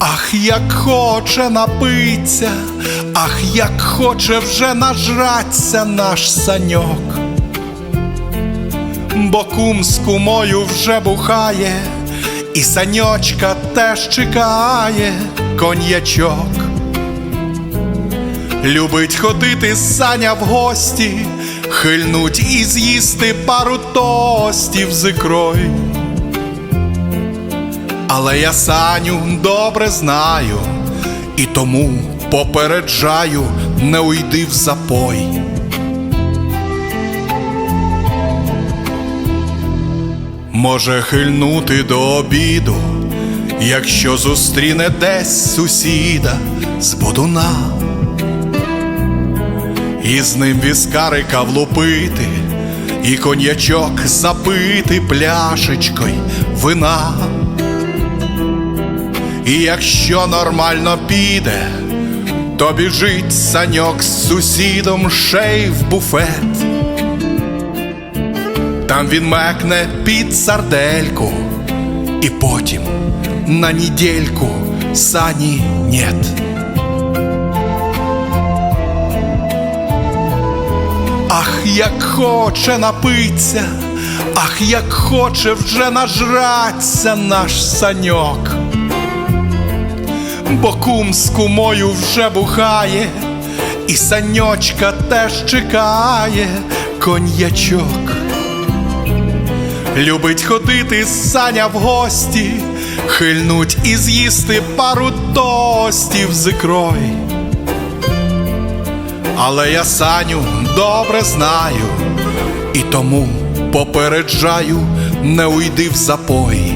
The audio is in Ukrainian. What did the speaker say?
Ах, як хоче напиться, ах, як хоче вже нажраться наш саньок, бо кум з кумою вже бухає, і саньочка теж чекає коньячок. Любить ходити саня в гості, хильнуть і з'їсти пару тостів з ікрою. Але я Саню добре знаю, і тому попереджаю, не уйди в запой. Може хильнути до обіду, якщо зустріне десь сусіда з бодуна, і з ним віскарика влупити, і коньячок запити пляшечкою вина. І якщо нормально піде, то біжить саньок з сусідом ще в буфет. Там він мекне під сардельку, і потім на недельку сані нет. Ах, як хоче напиться, ах, як хоче вже нажраться наш саньок. Бо кум з кумою вже бухає, і саньочка теж чекає коньячок. Любить ходити саня в гості, хильнуть і з'їсти пару тостів з ікрою. Але я Саню добре знаю, і тому попереджаю, не уйди в запой.